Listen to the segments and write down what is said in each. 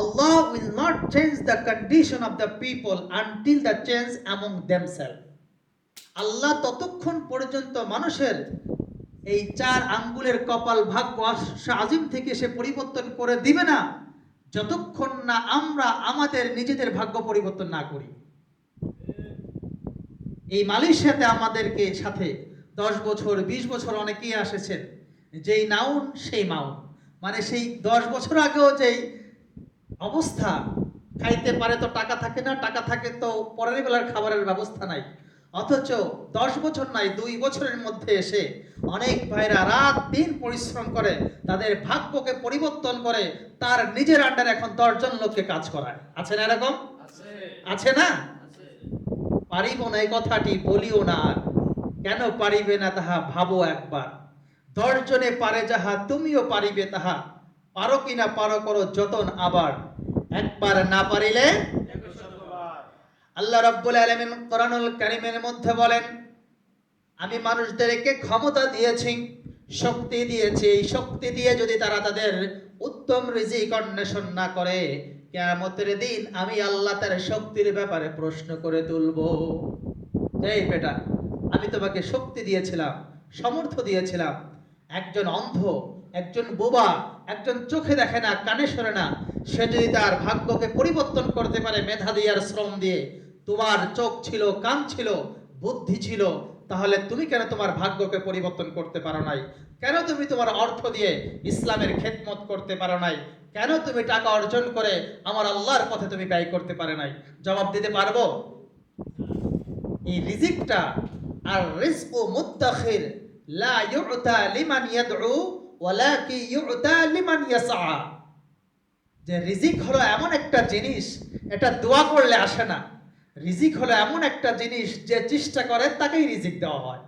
Allah will not change the condition of the people until the change among themselves. আল্লাহ ততক্ষণ পর্যন্ত মানুষের এই চার আঙ্গুলের কপাল ভাগ্য আজিম থেকে সে পরিবর্তন করে দিবে না, যতক্ষণ না আমরা আমাদের নিজেদের ভাগ্য পরিবর্তন না করি এই মালয়েশিয়াতে আমাদেরকে সাথে দশ বছর, বিশ বছর অনেকেই এসেছেন, যেই নাউন সেই মাউন মানে সেই দশ বছর আগেও যেই অবস্থা। খাইতে পারে তো টাকা থাকে না টাকা থাকে তো পরের বেলার খাবারের ব্যবস্থা নাই। অথচ দশ বছর নাই দুই বছরের মধ্যে এসে অনেক ভাইরা রাত দিন পরিশ্রম করে তাদের ভাগ্যকে পরিবর্তন করে তার নিজের আন্ডারে এখন দশজন লোককে কাজ করায়। আছে না এরকম? আছে। না? পারিব না এই কথাটি বলিও না আর। কেন পারিবে না তাহা? ভাবো একবার। দশজনে পারে যাহা তুমিও পারিবে তাহা। পারো কিনা পারো করো যতন আবার। একবার না পারিলে? আল্লাহ রাব্বুল আলামিন কোরআনুল কারীমের মধ্যে বলেন, আমি মানুষদেরকে ক্ষমতা দিয়েছি, শক্তি দিয়েছি। এই শক্তি দিয়ে যদি তারা তাদের উত্তম রিজিক অন্বেষণ না করে, কেয়ামতের দিন আমি আল্লাহ তার শক্তির ব্যাপারে প্রশ্ন করে তুলব। এই বেটা, আমি তোমাকে শক্তি দিয়েছিলাম সমর্থ দিয়েছিলাম। একজন অন্ধ একজন বোবা একজন চোখে দেখে না, কানে শোনে না, সে যদি তার ভাগ্যকে পরিবর্তন করতে পারে মেধা দিয়ে শ্রম দিয়ে, তোমার চোখ ছিল, কান ছিল, বুদ্ধি ছিল, তাহলে তুমি কেন তোমার ভাগ্যকে পরিবর্তন করতে পারো নাই? কেন তুমি তোমার অর্থ দিয়ে ইসলামের খেদমত করতে পারো নাই? কেন তুমি টাকা অর্জন করে আমার আল্লাহর পথে তুমি ব্যয় করতে পারে নাই? জবাব দিতে পারব? এই রিজিকটা আর মুত্তাখির, লা লিমান ইয়াদউ যে রিজিক হলো এমন একটা জিনিস, এটা দোয়া করলে আসে না। রিজিক হলো এমন একটা জিনিস, যে চেষ্টা করে তাকেই রিজিক দেওয়া হয়।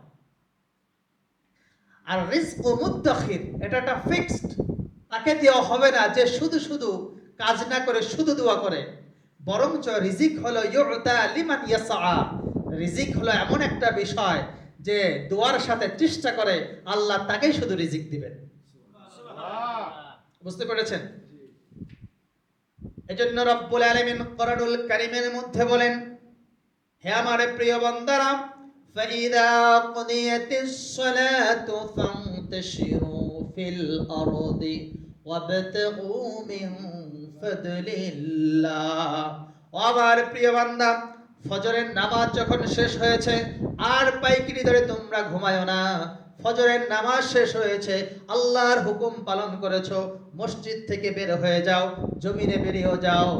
আর রিজক মুত্তাখির এটা একটা ফিক্সড। তাকে দেওয়া হবে না যে শুধু শুধু কাজ না করে শুধু দোয়া করে। বরঞ্চ রিজিক হলো লিমান ইয়াসআ। রিজিক হলো এমন একটা বিষয় যে দোয়ার সাথে চেষ্টা করে আল্লাহ তাকেই শুধু রিজিক দিবেন। বুঝতে পেরেছেন? এজন্য রব্বুল আলামিন কোরআনুল কারীমের মধ্যে বলেন, হে আমার প্রিয় বান্দারা ফাইদা কুদিয়াতিস সালাতু ফান্তাশিরু ফিল আরদি ওয়াবতাগু মিন ফাদলিল্লাহ। ও আমার প্রিয় বান্দা, ফজরের নামাজ যখন শেষ হয়েছে, আর পাইকিরি ধরে তোমরা ঘুমায় না। ফজরের নামাজ শেষ হয়েছে আল্লাহর হুকুম পালন করেছ মসজিদ থেকে বের হয়ে যাও জমিনে বেরিয়ে যাও।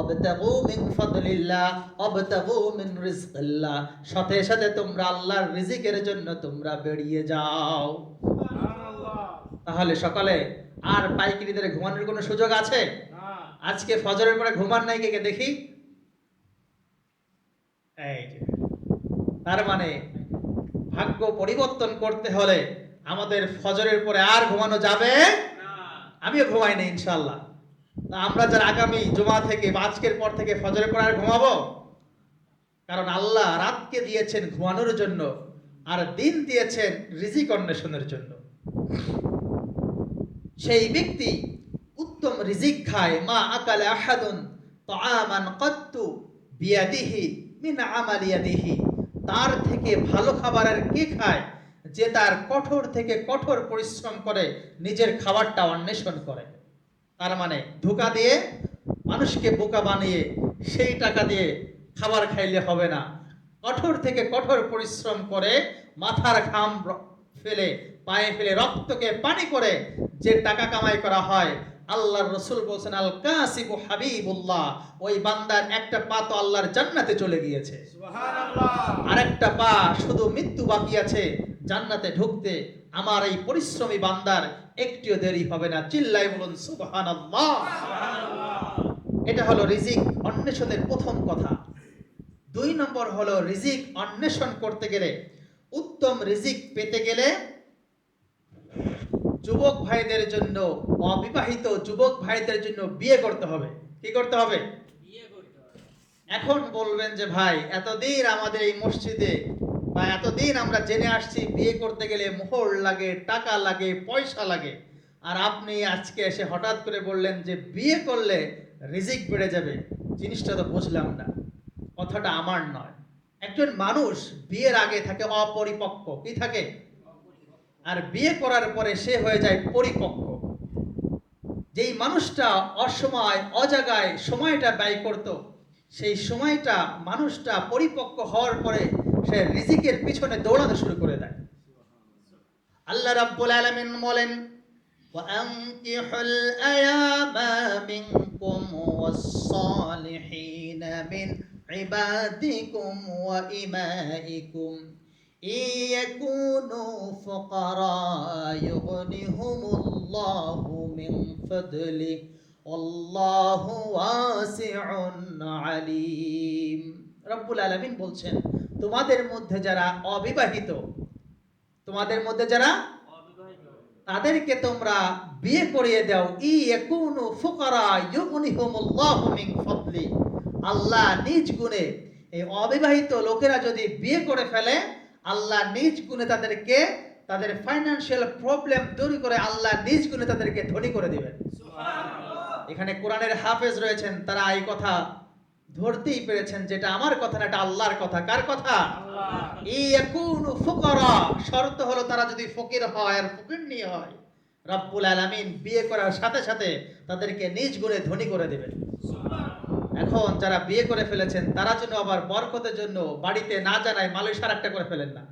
অবতাগু মিন ফাদলিল্লাহ অবতাগু মিন রিজকিল্লাহ। সাথে সাথে তোমরা আল্লাহর রিজিকের জন্য তোমরা বেরিয়ে যাও। তাহলে সকালে আর পাইকিরিদের ঘুমানোর কোনো সুযোগ আছে? আজকে ফজরের পরে ঘুমান নাই কে কে দেখি? এই তার মানে ভাগ্য পরিবর্তন করতে হলে আমাদের ফজরের পরে আর ঘুমানো যাবে আমিও ঘুমাই না ইনশাল্লাহ আমরা যারা আগামী জমা থেকে আজকের পর থেকে ফজরের পর আর ঘুমাবো? কারণ আল্লাহ রাতকে দিয়েছেন ঘুমানোর জন্য আর দিন দিয়েছেন রিজিক অন্বেষণের জন্য। সেই ব্যক্তি উত্তম রিজিক খায়। মা আকালে আহাদুন তো আমান কত্তু বিয়াদিহি মিন আমালিয়াদিহি তার থেকে ভালো খাবার আর কে খায়? যে তার কঠোর থেকে কঠোর পরিশ্রম করে, নিজের খাবারটা অন্বেষণ করে। তার মানে ধোকা দিয়ে মানুষকে বোকা বানিয়ে সেই টাকা দিয়ে খাবার খাইলে হবে না। কঠোর থেকে কঠোর পরিশ্রম করে মাথার ঘাম ফেলে, পায়ে ফেলে রক্তকে পানি করে যে টাকা কামাই করা হয় আল্লাহর রসুল বলছেন আল কাসিবু হাবিবুল্লাহ। ওই বান্দার একটা পা তো আল্লাহর জান্নাতে চলে গিয়েছে। আরেকটা পা শুধু মৃত্যু বাকি আছে জান্নাতে ঢুকতে আমার এই পরিশ্রমী বান্দার একটিও দেরি হবে না। চিল্লাই বলুন সুবহানাল্লাহ। এটা হলো রিজিক অন্বেষণের প্রথম কথা। দুই নম্বর হলো রিজিক অন্বেষণ করতে গেলে উত্তম রিজিক পেতে গেলে যুবক ভাইদের জন্য অবিবাহিত যুবক ভাইদের জন্য বিয়ে করতে হবে। কি করতে হবে? এখন বলবেন যে ভাই এতদিন আমাদের এই মসজিদে বা এতদিন আমরা জেনে আসছি বিয়ে করতে গেলে মোহর লাগে টাকা লাগে পয়সা লাগে। আর আপনি আজকে এসে হঠাৎ করে বললেন যে বিয়ে করলে রিজিক বেড়ে যাবে। জিনিসটা তো বুঝলাম না। কথাটা আমার নয়। একজন মানুষ বিয়ের আগে থাকে অপরিপক্ক। কি থাকে? আর বিয়ে করার পরে সে হয়ে যায় পরিপক্ক যেই মানুষটা অসময় অজাগায় সময়টা ব্যয় করত সেই সময়টা মানুষটা পরিপক্ক হওয়ার পরে সে রিজিকের পিছনে দৌড়াতে শুরু করে দেয় আল্লাহ রাব্বুল আলামিন বলেন وأنكحوا الأيام منكم والصالحين من عبادكم وإمائكم إن يكونوا فقراء يغنهم الله من فضله والله واسع عليم রব্বুল আলামিন বলছেন তোমাদের মধ্যে যারা অবিবাহিত তোমাদের মধ্যে যারা তাদেরকে তোমরা বিয়ে করিয়ে দাও ই ইয়াকুনু ফুকারা ইউগনিহুমুল্লাহু মিন ফাদলি আল্লাহ নিজ গুণে এই অবিবাহিত লোকেরা যদি বিয়ে করে ফেলে আল্লাহ নিজ গুণে তাদেরকে তাদের ফাইনান্সিয়াল প্রবলেম দূর করে আল্লাহ নিজ গুণে তাদেরকে ধনী করে দিবেন। এখানে কোরআনের হাফেজ রয়েছেন তারা এই কথা ধরতেই পেরেছেন যেটা আমার কথা না এটা আল্লাহর কথা। কার কথা? ইয়াকুনু ফুকারা। শর্ত হলো তারা যদি ফকির হয় আর ফকির নিয়ে হয় রব্বুল আলামিন বিয়ে করার সাথে সাথে তাদেরকে নিজ গুণে ধনী করে দেবেন। এখন যারা বিয়ে করে ফেলেছেন, তারা যেন আবার বরকতের জন্য বাড়িতে না জানায়, মালয়েশিয়ার একটা করে ফেলেন না।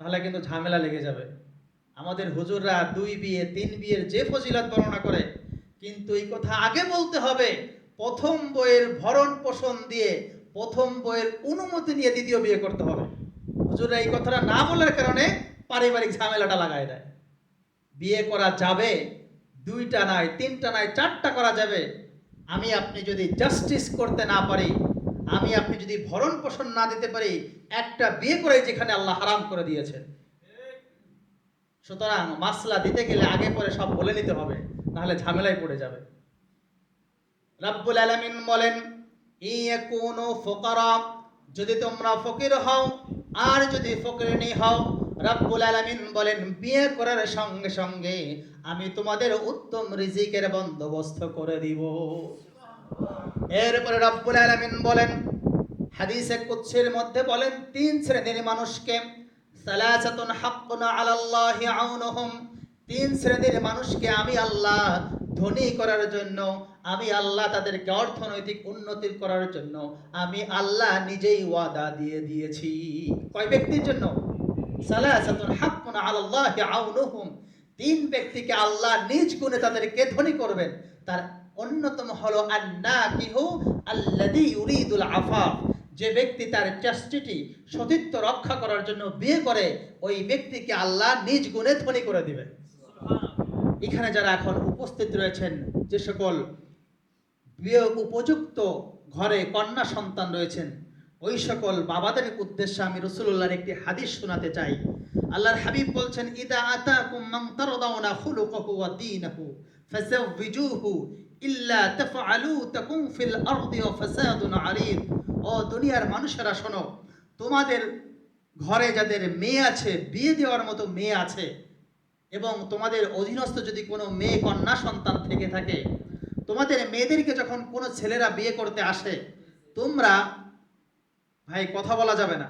তাহলে কিন্তু ঝামেলা লেগে যাবে। আমাদের হুজুররা দুই বিয়ে, তিন বিয়ের যে ফজিলত বর্ণনা করে, কিন্তু এই কথা আগে বলতে হবে, প্রথম বইয়ের ভরণ পোষণ দিয়ে প্রথম বইয়ের অনুমতি নিয়ে দ্বিতীয় বিয়ে করতে হবে। হুজুররা এই কথাটা না বলার কারণে পারিবারিক ঝামেলাটা লাগাই দেয়। বিয়ে করা যাবে, দুইটা নয়, তিনটা নয়, চারটা করা যাবে। আমি আপনি যদি জাস্টিস করতে না পারি, আমি আপনি যদি ভরণ পোষণ না দিতে পারি, একটা বিয়ে করে যেখানে আল্লাহ হারাম করে দিয়েছেন। সুতরাং মাসলা দিতে গেলে আগে পরে সব বলে নিতে হবে, নাহলে ঝামেলায় পড়ে যাবে। রাব্বুল আলামিন বলেন ইয়াকুনু ফুকারা, যদি তোমরা ফকির হও, আর যদি ফকিরনি হও রাব্বুল আলামিন বলেন, বিয়ে করার সঙ্গে সঙ্গে আমি তোমাদের উত্তম রিজিকের বন্দোবস্ত করে দিব। এরপরে রাব্বুল আলামিন বলেন, হাদিসে কুদসির মধ্যে বলেন, তিন শ্রেণির মানুষকে, সালাসাতুন হাক্কুন আলাল্লাহি আউনুহুম, তিন শ্রেণির মানুষকে আমি আল্লাহ ধনী করার জন্য, আমি আল্লাহ তাদেরকে অর্থনৈতিক উন্নতি করার জন্য, আমি আল্লাহ নিজেই ওয়াদা দিয়ে দিয়েছি। কয় ব্যক্তির জন্য? সালাসাতুন হাক্কুন আলাল্লাহি আউনুহুম। তিন ব্যক্তিকে আল্লাহ নিজ গুণে তাদেরকে ধনী করবেন। তার অন্যতম হলো আন্নাকিহু আল্লাযী ইউরিদুল আফাফ যে ব্যক্তি তার চাস্টিটি সতীত্ব রক্ষা করার জন্য বিয়ে করে ওই ব্যক্তিকে আল্লাহ নিজ গুণে ধনী করে দিবেন। এখানে যারা এখন উপস্থিত রয়েছেন যে সকল বিয়ে উপযুক্ত ঘরে কন্যা সন্তান রয়েছেন ওই সকল বাবাদের উদ্দেশ্যে আমি রসুল্লাহর একটি হাদিস শোনাতে চাই। আল্লাহর হাবিব বলছেন, ইদা আতাকুম মান তারদাউনা খুলুকাহু ওয়া দীনাহু ফাযাওবিজুহু ইল্লা তাফআলু তাকুন ফিল আরদি ওয়া ফাসাদুন আরিদ ও দুনিয়ার মানুষেরা, শোনো, তোমাদের ঘরে যাদের মেয়ে আছে, বিয়ে দেওয়ার মতো মেয়ে আছে, এবং তোমাদের অধীনস্থ যদি কোনো মেয়ে কন্যা সন্তান থেকে থাকে, তোমাদের মেয়েদেরকে যখন কোনো ছেলেরা বিয়ে করতে আসে, তোমরা ভাই কথা বলা যাবে না।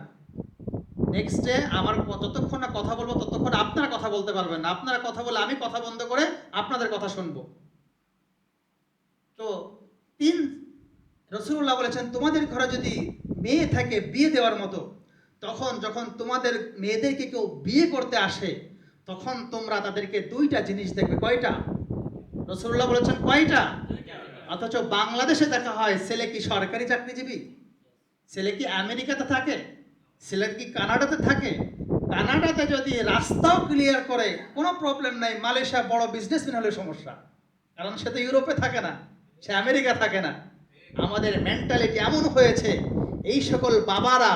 নেক্সটে আমার যতক্ষণ না কথা বলব ততক্ষণ আপনারা কথা বলতে পারবেন না। আপনারা কথা বলে আমি কথা বন্ধ করে আপনাদের কথা শুনব। তো তিন রসুল্লাহ বলেছেন তোমাদের ঘরে যদি মেয়ে থাকে বিয়ে দেওয়ার মতো তখন যখন তোমাদের মেয়েদেরকে কেউ বিয়ে করতে আসে তখন তোমরা তাদেরকে দুইটা জিনিস দেখবে। কয়টা? রসুল্লাহ বলেছেন কয়টা? অথচ বাংলাদেশে দেখা হয় ছেলে কি সরকারি চাকরিজীবী? ছেলে কি আমেরিকাতে থাকে? ছেলে কি কানাডাতে থাকে? কানাডাতে যদি রাস্তাও ক্লিয়ার করে, কোনো প্রবলেম নাই। মালয়েশিয়া বড় বিজনেসম্যান হলে সমস্যা। কারণ সে তো ইউরোপে থাকে না, সে আমেরিকা থাকে না। আমাদের মেন্টালিটি এমন হয়েছে, এই সকল বাবারা,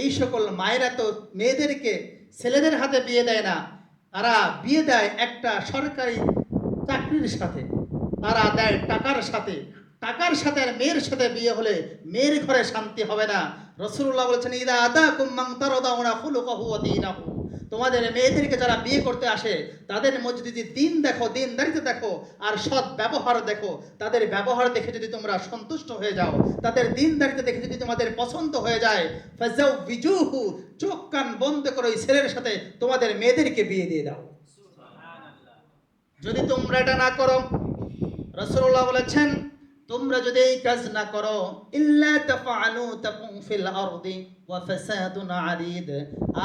এই সকল মায়েরা তো মেয়েদেরকে ছেলেদের হাতে বিয়ে দেয় না। তারা বিয়ে দেয় একটা সরকারি চাকরির সাথে, তারা দেয় টাকার সাথে। টাকার সাথে আর মেয়ের সাথে বিয়ে হলে মেয়ের ঘরে শান্তি হবে না। রসুল্লাহ বলেছেন ইদা আদা কুম্মাং তারদাউনা খুলুকাহু ওয়া দীনাহু। তোমাদের মেয়েদেরকে যারা বিয়ে করতে আসে তাদের মধ্যে যদি দিন দেখো দিনদারিতে দেখো আর সৎ ব্যবহার দেখো তাদের ব্যবহার দেখে যদি তোমরা সন্তুষ্ট হয়ে যাও তাদের দিনদারিতে দেখে যদি তোমাদের পছন্দ হয়ে যায় ফাজাউ বিজুহু চোখ কান বন্ধ করে ওই ছেলের সাথে তোমাদের মেয়েদেরকে বিয়ে দিয়ে দাও। যদি তোমরা এটা না করো রাসূলুল্লাহ বলেছেন তোমরা যদি এই কাজ না করো, ইল্লা তাফআলু তাকুম ফিল আরদি ওয়া ফাসাদুন আরিদ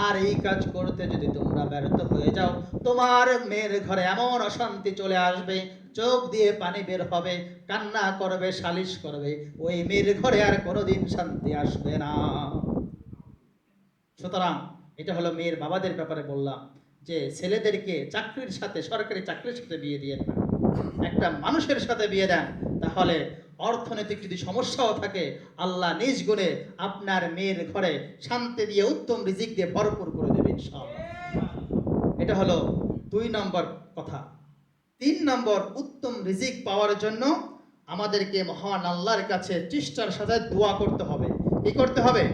আর এই কাজ করতে যদি তোমরা ব্যর্থ হয়ে যাও, তোমার মেয়ের ঘরে এমন অশান্তি চলে আসবে, চোখ দিয়ে পানি বের হবে, কান্না করবে, সালিশ করবে, ওই মেয়ের ঘরে আর কোনোদিন শান্তি আসবে না। সুতরাং এটা হলো মেয়ের বাবাদের ব্যাপারে বললাম যে, ছেলেদেরকে চাকরির সাথে, সরকারি চাকরির সাথে বিয়ে দিয়ে একটা মানুষের সাথে বিয়ে দেন তাহলে অর্থনৈতিক যদি সমস্যাও থাকে আল্লাহ নিজ গুণে আপনার মেয়ের ঘরে শান্তি দিয়ে উত্তম রিজিক দিয়ে ভরপুর করে দেবে ইনশাআল্লাহ এটা হলো দুই নম্বর কথা তিন নম্বর উত্তম রিজিক পাওয়ার জন্য আমাদেরকে মহান আল্লাহর কাছে চেষ্টার সাথে দোয়া করতে হবে কি করতে হবে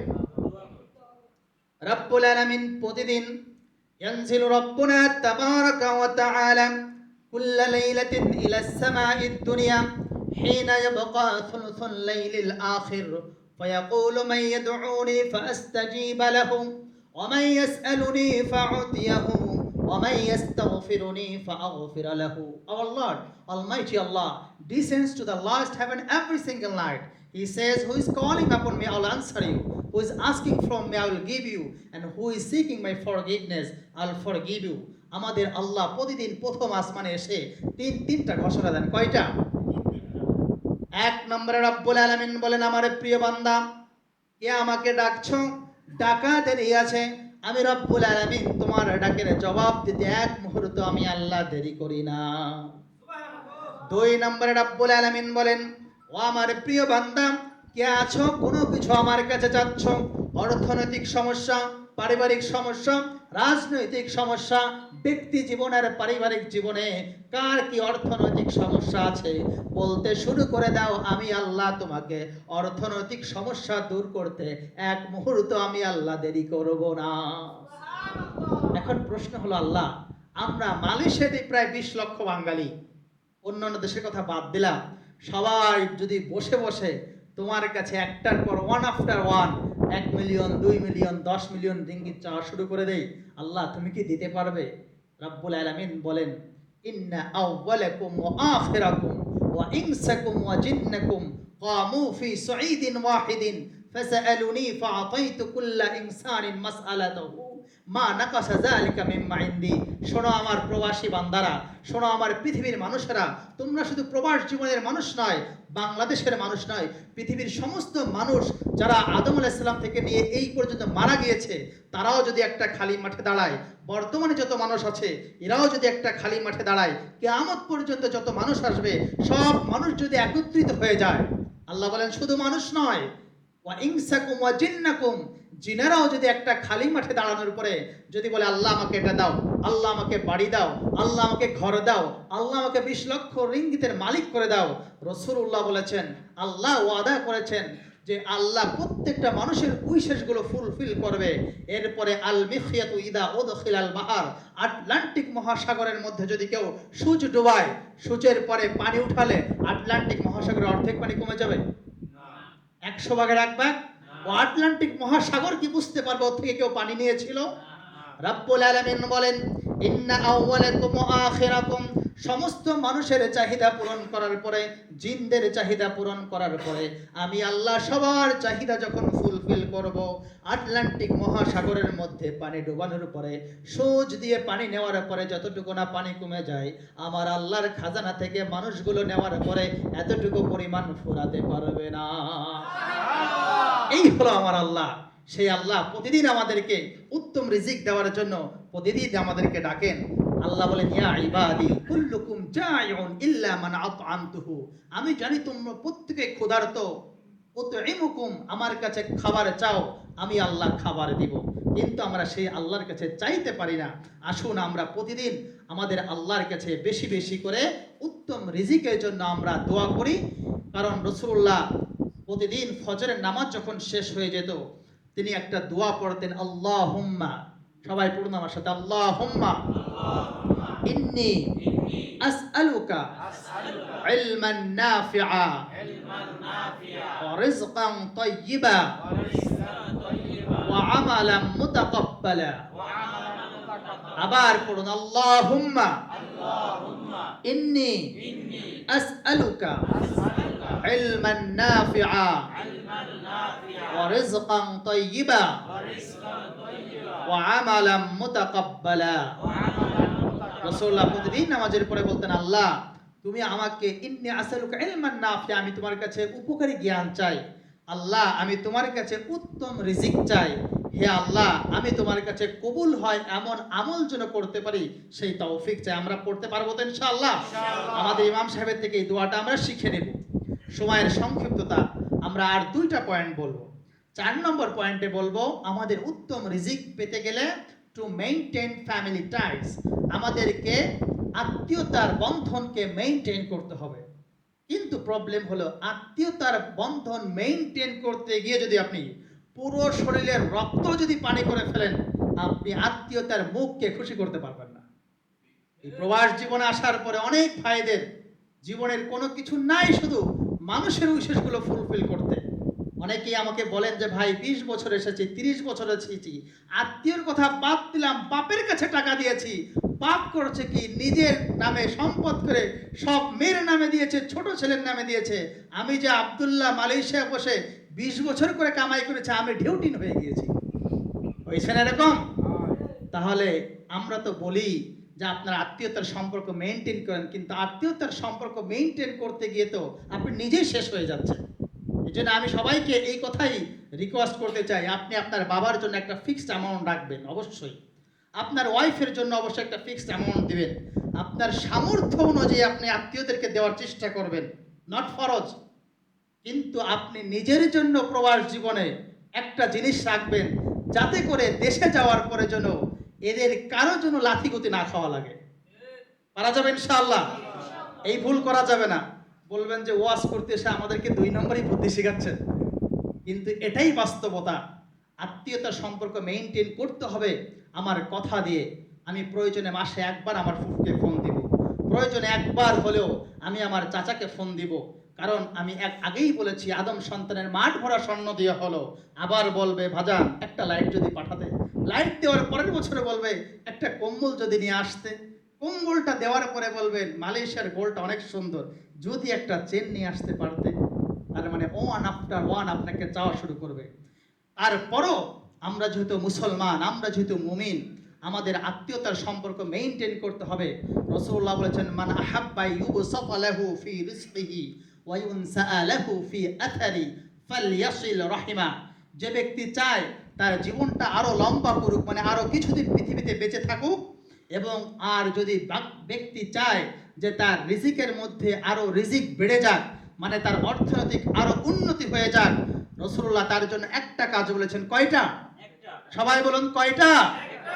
রব্বুল আলামিন প্রতিদিন ينزل ربنا تبارك وتعالى كل ليلة إلى السماء الدنيا حين يبقى ثلث الليل الآخر فيقول من يدعوني فأستجيب له ومن يسألني فأعطيه ومن يستغفرني فأغفر له Our Lord, Almighty Allah, descends to the last heaven every single night. He says, Who is calling upon me, I will answer you. Who is asking from me, I will give you. And who is seeking my forgiveness, I'll forgive you. আমাদের আল্লাহ প্রতিদিন প্রথম আসমানে এসে তিন তিনটা ঘোষণা দেন কয়টা এক নম্বরে রব্বুল আলামিন বলেন আমার প্রিয় বান্দা কে আমাকে ডাকছো ডাকা দেরি আছে। আমি রব্বুল আলামিন তোমার ডাকের জবাব দিতে এক মুহূর্ত আমি আল্লাহ দেরি করি না। দুই নম্বরে রব্বুল আলামিন বলেন ও আমার প্রিয় বান্দা কে আছো? কোনো কিছু আমার কাছে চাচ্ছ? অর্থনৈতিক সমস্যা পারিবারিক সমস্যা রাজনৈতিক সমস্যা ব্যক্তি জীবনের পারিবারিক জীবনে কার কি অর্থনৈতিক সমস্যা আছে? বলতে শুরু করে দাও, আমি আল্লাহ তোমাকে। অর্থনৈতিক সমস্যা দূর করতে এক মুহূর্ত আমি আল্লাহ দেরি করব না। এখন প্রশ্ন হলো, আল্লাহ, আমরা মালয়েশিয়াতে প্রায় বিশ লক্ষ বাঙালি। অন্যান্য দেশের কথা বাদ দিলাম। সবাই যদি বসে বসে তোমার কাছে একটার পর ওয়ান আফটার ওয়ান এক মিলিয়ন দুই মিলিয়ন দশ মিলিয়ন রিঙ্গিত চাওয়া শুরু করে দেই আল্লাহ তুমি কি দিতে পারবে? রাব্বুল আলামিন বলেন ইন্না আউওয়ালাকুম ওয়া আখিরাকুম ওয়া ইনসাকুম ওয়া জিন্নাকুম قاموا في صعيد واحد فسألوني فأعطيت كل إنسان مسألته মা নাকাশা জালিকা মিম্মা ইন্দি। শোনো আমার প্রবাসী বান্দারা, শোনো আমার পৃথিবীর মানুষেরা। তোমরা শুধু প্রবাস জীবনের মানুষ নয়, বাংলাদেশের মানুষ নয়, পৃথিবীর সমস্ত মানুষ যারা আদম আলাইসাল্লাম থেকে নিয়ে এই পর্যন্ত মারা গিয়েছে, তারাও যদি একটা খালি মাঠে দাঁড়ায়, বর্তমানে যত মানুষ আছে, এরাও যদি একটা খালি মাঠে দাঁড়ায়, কেয়ামত পর্যন্ত যত মানুষ আসবে, সব মানুষ যদি একত্রিত হয়ে যায়, আল্লাহ বলেন, শুধু মানুষ নয়, ওয়া ইনসাকুম ওয়া জিন্নাকুম জিনেরাও যদি একটা খালি মাঠে দাঁড়ানোর পরে যদি বলে আল্লাহ আমাকে এটা দাও আল্লাহ আমাকে বাড়ি দাও আল্লাহ আমাকে ঘর দাও আল্লাহ আমাকে বিশ লক্ষ রিঙ্গিতের মালিক করে দাও। রসুল্লাহ বলেছেন আল্লাহ ওয়াদা করেছেন যে আল্লাহ প্রত্যেকটা মানুষের উইশেসগুলো ফুলফিল করবে। এরপরে আল মিখিয়াতু ইদা ওদখিল আল বাহার আটলান্টিক মহাসাগরের মধ্যে যদি কেউ সূচ ডুবায় সূচের পরে পানি উঠালে আটলান্টিক মহাসাগরের অর্ধেক পানি কমে যাবে? একশো ভাগের এক ভাগ? আটলান্টিক মহাসাগর কি বুঝতে পারবে? ওর থেকে কেউ পানি নিয়েছিল? রাব্বুল আলামিন বলেন, ইন্না আউওয়ালাকুম ওয়া আখিরাকুম। সমস্ত মানুষের চাহিদা পূরণ করার পরে, জিনদের চাহিদা পূরণ করার পরে, আমি আল্লাহ সবার চাহিদা যখন ফুলফিল করব, আটলান্টিক মহাসাগরের মধ্যে পানি ডোবানোর পরে সোজ দিয়ে পানি নেওয়ার পরে, যতটুকু না পানি কমে যায়, আমার আল্লাহর খাজানা থেকে মানুষগুলো নেওয়ার পরে, এতটুকু পরিমাণ ফুরাতে পারবে না। এই হলো আমার আল্লাহ। সেই আল্লাহ প্রতিদিন আমাদেরকে উত্তম রিজিক দেওয়ার জন্য প্রতিদিন আমাদেরকে ডাকেন। আল্লাহ বলেন, ইয়া ইবাদি, কুল্লুকুম ইল্লা মান আতআমতুহু। আমি জানি তোমরা প্রত্যেকে ক্ষুধার্ত। উতইমুকুম আমার কাছে খাবার চাও, আমি আল্লাহ খাবার দিব। কিন্তু আমরা সেই আল্লাহর কাছে চাইতে পারি না। আসুন আমরা প্রতিদিন আমাদের আল্লাহর কাছে বেশি বেশি করে উত্তম রিজিকের জন্য আমরা দোয়া করি। কারণ রসুল্লাহ প্রতিদিন ফজরের নামাজ যখন শেষ হয়ে যেত, তিনি একটা দোয়া পড়তেন আল্লাহ হুম্মা সবাই পড়ুন আমার সাথে, আল্লাহুম্মা। ইন্নি আসআলুকা ইলমান নাফিআ। ওয়া রিজকান তাইয়্যিবা ওয়া আমালান মুতাকাব্বালা। আবার পড়ুন, আল্লাহুম্মা। ইন্নি আসআলুকা। ইলমান ওয়া রিজকান তাইয়্যিবা ওয়া আমালান মুতাকাব্বালা রাসূলুল্লাহ প্রতিদিন নামাজের পরে বলতেন আল্লাহ তুমি আমাকে ইন্নি আসআলুকা ইলমান নাফিআ আমি তোমার কাছে উপকারী জ্ঞান চাই। আল্লাহ আমি তোমার কাছে উত্তম রিজিক চাই। হে আল্লাহ আমি তোমার কাছে কবুল হয় এমন আমল যেন করতে পারি সেই তৌফিক চাই। আমরা পড়তে পারব তো ইনশাআল্লাহ। আমাদের ইমাম সাহেবের থেকে এই দোয়াটা আমরা শিখে নেব। সময়ের সংক্ষিপ্ততা আমরা আর দুইটা পয়েন্ট বলব। চার নম্বর পয়েন্টে বলব, আমাদের উত্তম রিজিক পেতে গেলে টু মেইনটেইন ফ্যামিলি টাইস আমাদেরকে আত্মীয়তার বন্ধনকে মেইনটেইন করতে হবে। কিন্তু প্রবলেম হলো, আত্মীয়তার বন্ধন মেইনটেইন করতে গিয়ে যদি আপনি পুরো শরীরের রক্ত যদি পানি করে ফেলেন, আপনি আত্মীয়তার মুখকে খুশি করতে পারবেন না। এই প্রবাস জীবনে আসার পরে অনেক ভাইদের জীবনের কোনো কিছু নাই শুধু মানুষের উইশেসগুলো ফুলফিল করতে। অনেকেই আমাকে বলেন যে ভাই বিশ বছর এসেছি তিরিশ বছর এসেছি আত্মীয়র কথা বাদ দিলাম বাপের কাছে টাকা দিয়েছি। পাপ করছে কি? নিজের নামে সম্পদ করে সব মেয়ের নামে দিয়েছে ছোট ছেলের নামে দিয়েছে। আমি যে আব্দুল্লাহ মালয়েশিয়া বসে বিশ বছর করে কামাই করেছে আমি ঢেউটিন হয়ে গিয়েছি। হয়েছে না এরকম? তাহলে আমরা তো বলি যে আপনার আত্মীয়তার সম্পর্ক মেনটেন করেন, কিন্তু আত্মীয়তার সম্পর্ক মেনটেন করতে গিয়ে তো আপনি নিজেই শেষ হয়ে যাচ্ছেন। এই জন্য আমি সবাইকে এই কথাই রিকোয়েস্ট করতে চাই, আপনি আপনার বাবার জন্য একটা ফিক্সড অ্যামাউন্ট রাখবেন, অবশ্যই। আপনার ওয়াইফের জন্য অবশ্যই একটা ফিক্সড অ্যামাউন্ট দিবেন। আপনার সামর্থ্য অনুযায়ী আপনি আত্মীয়দেরকে দেওয়ার চেষ্টা করবেন নট ফরজ কিন্তু আপনি নিজের জন্য প্রবাস জীবনে একটা জিনিস রাখবেন, যাতে করে দেশে যাওয়ার পরে যেন এদের কারও জন্য লাথি গতি না খাওয়া লাগে। পারা যাবে ইনশাআল্লাহ। এই ভুল করা যাবে না। বলবেন যে ওয়াজ করতে এসে আমাদেরকে দুই নম্বরই বুদ্ধি শেখাচ্ছেন। কিন্তু এটাই বাস্তবতা। আত্মীয়তার সম্পর্ক মেনটেন করতে হবে আমার কথা দিয়ে। আমি প্রয়োজনে মাসে একবার আমার ফুফুকে ফোন দিব। প্রয়োজনে একবার হলেও আমি আমার চাচাকে ফোন দিব। কারণ আমি এক আগেই বলেছি, আদম সন্তানের মাঠ ভরা স্বর্ণ দিয়ে হলো। আবার বলবে, ভাজান, একটা লাইট যদি পাঠাতে। লাইট দেওয়ার পরের বছরে বলবে, একটা কম্বল যদি নিয়ে আসতে। কম্বলটা দেওয়ার পরে বলবেন মালয়েশিয়ার গোলটা অনেক সুন্দর। যদি একটা চেন নিয়ে আসতে পারতে, তার মানে ওয়ান আফটার ওয়ান আপনাকে চাওয়া শুরু করবে। তারপরও আমরা যেহেতু মুসলমান, আমরা যেহেতু মুমিন, আমাদের আত্মীয়তার সম্পর্ক মেইনটেইন করতে হবে। রসুল্লাহ বলেছেন, মান আহাব্বা ইউবসাতা ফি রিজকিহি ওয়া ইউনসা লাহু ফি আথারি ফালইয়াসিল রাহিমা। যে ব্যক্তি চায় তার জীবনটা আরও লম্বা করুক মানে আরও কিছুদিন পৃথিবীতে বেঁচে থাকুক এবং আর যদি ব্যক্তি চায় যে তার রিজিকের মধ্যে আরও রিজিক বেড়ে যাক মানে তার অর্থনৈতিক আরও উন্নতি হয়ে যাক রসুল্লাহ তার জন্য একটা কাজ বলেছেন কয়টা? সবাই বলুন কয়টা?